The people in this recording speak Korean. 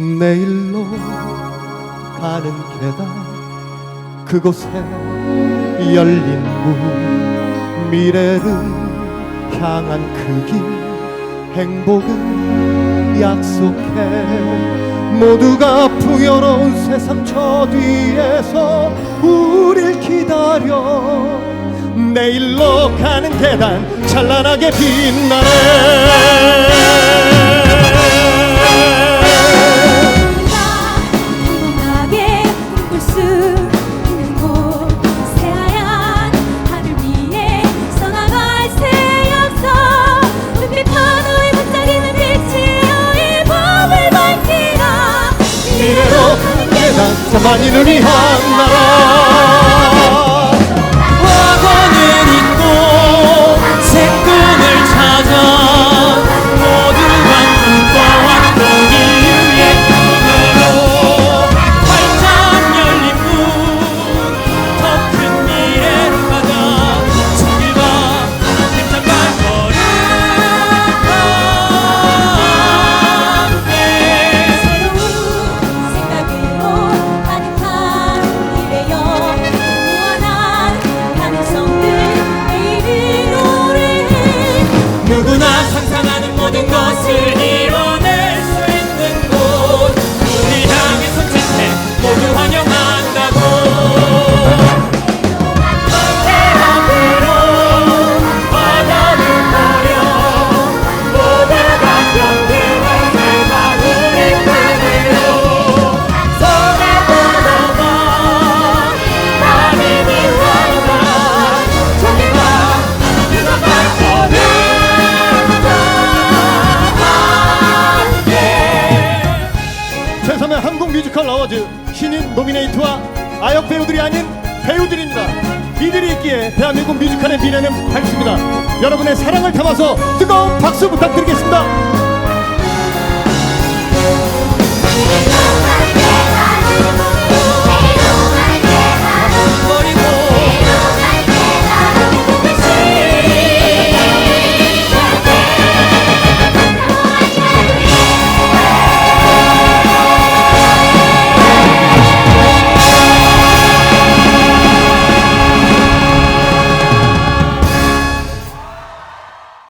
내일로 가는 계단 그곳에 열린 문 미래를 향한 그 길 행복은 약속해. 모두가 풍요로운 세상 저 뒤에서 우릴 기다려. 내일로 가는 계단 찬란하게 빛나네 계단 자만인을 위한 나라 상상하는 모든 것을 제3회 한국 뮤지컬 어워즈 신인 노미네이트와 아역 배우들이 아닌 배우들입니다. 이들이 있기에 대한민국 뮤지컬의 미래는 밝습니다. 여러분의 사랑을 담아서 뜨거운 박수 부탁드리겠습니다.